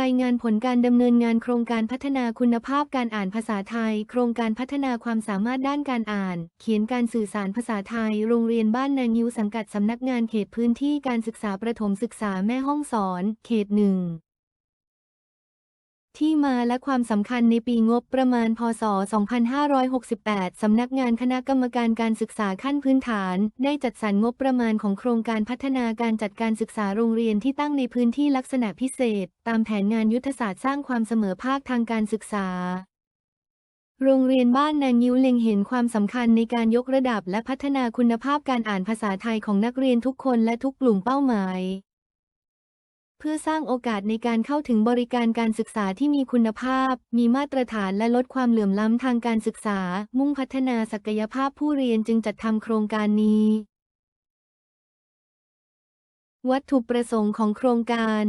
รายงานผลการดำเนินงานโครงการพัฒนาคุณภาพการอ่านภาษาไทย โครงการพัฒนาความสามารถด้านการอ่าน เขียนการสื่อสารภาษาไทย โรงเรียนบ้านนางิ้วสังกัดสำนักงานเขตพื้นที่การศึกษาประถมศึกษาแม่ห้องสอน เขตหนึ่ง ที่มาและความสำคัญในปีงบประมาณ พศ 2568 สำนักงานคณะกรรมการการศึกษาขั้นพื้นฐาน ได้จัดสรรงบประมาณของโครงการพัฒนาการจัดการศึกษาโรงเรียนที่ตั้งในพื้นที่ลักษณะพิเศษ ตามแผนงานยุทธศาสตร์สร้างความเสมอภาคทางการศึกษา โรงเรียนบ้านนางยิ้วเล็งเห็นความสำคัญในการยกระดับและพัฒนาคุณภาพการอ่านภาษาไทยของนักเรียนทุกคนและทุกกลุ่มเป้าหมาย พื่อสร้างโอกาสในการเข้าถึงบริการการศึกษาที่มีคุณภาพ มีมาตรฐานและลดความเหลื่อมล้ำทางการศึกษา มุ่งพัฒนาศักยภาพผู้เรียนจึงจัดทำโครงการนี้ วัตถุประสงค์ของโครงการ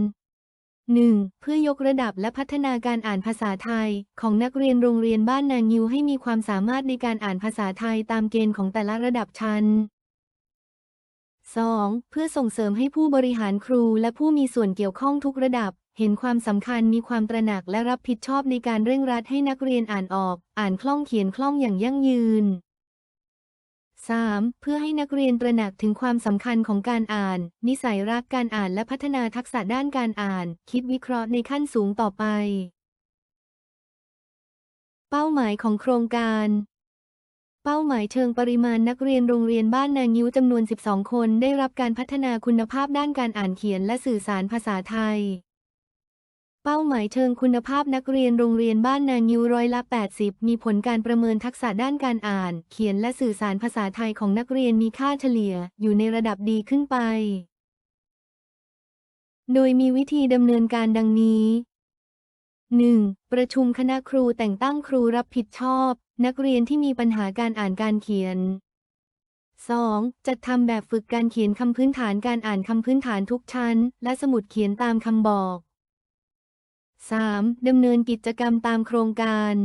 1. เพื่อยกระดับและพัฒนาการอ่านภาษาไทย ของนักเรียนโรงเรียนบ้านนางิวให้มีความสามารถในการอ่านภาษาไทยตามเกณฑ์ของแต่ละระดับชั้น 2. เพื่อส่งเสริมให้ผู้บริหารครูและผู้มีส่วนเกี่ยวข้องทุกระดับ เห็นความสำคัญมีความตระหนักและรับผิดชอบในการเร่งรัดให้นักเรียนอ่านออก อ่านคล่องเขียนคล่องอย่างยั่งยืน 3. เพื่อให้นักเรียนตระหนักถึงความสำคัญของการอ่าน นิสัยรักการอ่านและพัฒนาทักษะด้านการอ่าน คิดวิเคราะห์ในขั้นสูงต่อไป เป้าหมายของโครงการ เป้าหมายเชิงปริมาณนักเรียนโรงเรียนบ้านนางิ้วจำนวน 12 คน ได้รับการพัฒนาคุณภาพด้านการอ่านเขียนและสื่อสารภาษาไทย เป้าหมายเชิงคุณภาพนักเรียนโรงเรียนบ้านนางิ้วร้อยละ 80 มีผลการประเมินทักษะด้านการอ่าน เขียนและสื่อสารภาษาไทยของนักเรียนมีค่าเฉลี่ย อยู่ในระดับดีขึ้นไป โดยมีวิธีดำเนินการดังนี้ 1. ประชุมคณะครูแต่งตั้งครูรับผิดชอบ นักเรียนที่มีปัญหาการอ่านการเขียน 2. จัดทำแบบฝึกการเขียนคำพื้นฐานการอ่านคำพื้นฐานทุกชั้น และสมุดเขียนตามคำบอก 3. ดำเนินกิจกรรมตามโครงการ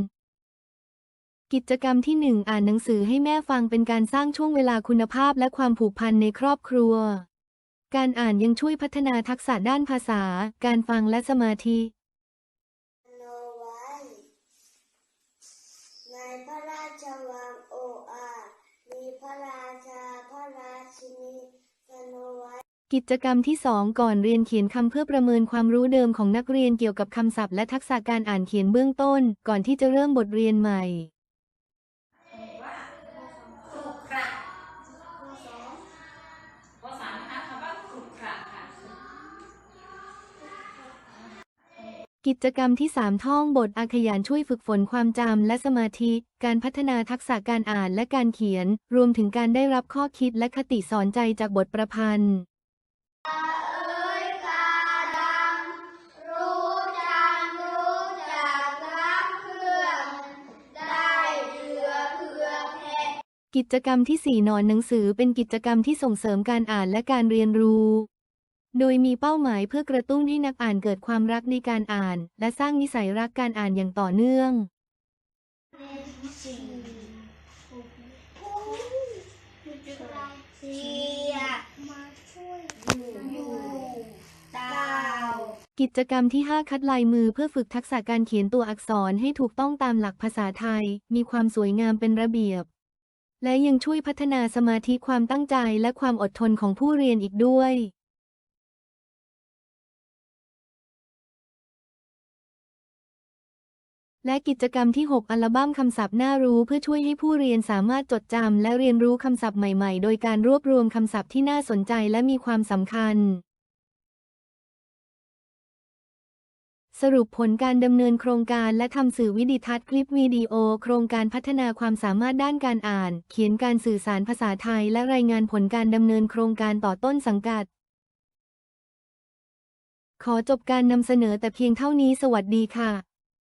กิจกรรมที่ 1 อ่านหนังสือให้แม่ฟังเป็นการสร้างช่วงเวลาคุณภาพและความผูกพันในครอบครัว การอ่านยังช่วยพัฒนาทักษะด้านภาษา การฟังและสมาธิ โนไว้ในพระรา ชวังโออามีพระราชาพระราชินีสนไว้กิจกรรมที่ 2 ก่อนเรียนเขียนคำเพื่อประเมินความรู้เดิมของนักเรียนเกี่ยวกับคำศัพท์และทักษะการอ่านเขียนเบื้องต้น ก่อนที่จะเริ่มบทเรียนใหม่ กิจกรรมที่ 3 ท่องบทอาขยานช่วยฝึกฝนความจำและสมาธิ การพัฒนาทักษะการอ่านและการเขียน รวมถึงการได้รับข้อคิดและคติสอนใจจากบทประพันธ์กิจกรรมที่ 4 นอนหนังสือเป็นกิจกรรมที่ส่งเสริมการอ่านและการเรียนรู้ โดยมีเป้าหมายเพื่อกระตุ้นให้นักอ่านเกิดความรักในการอ่าน และสร้างนิสัยรักการอ่านอย่างต่อเนื่อง กิจกรรมที่ 5 คัดลายมือเพื่อฝึกทักษะการเขียนตัวอักษรให้ถูกต้องตามหลักภาษาไทย มีความสวยงามเป็นระเบียบ และยังช่วยพัฒนาสมาธิความตั้งใจและความอดทนของผู้เรียนอีกด้วย และกิจกรรมที่ 6 อัลบั้มคำศัพท์น่ารู้เพื่อช่วยให้ผู้เรียนสามารถจดจำและเรียนรู้คำศัพท์ใหม่ๆ โดยการรวบรวมคำศัพท์ที่น่าสนใจและมีความสำคัญ สรุปผลการดำเนินโครงการและทำสื่อวิดิทัศน์คลิปวิดีโอ โครงการพัฒนาความสามารถด้านการอ่าน เขียนการสื่อสารภาษาไทย และรายงานผลการดำเนินโครงการต่อต้นสังกัด ขอจบการนำเสนอแต่เพียงเท่านี้สวัสดีค่ะ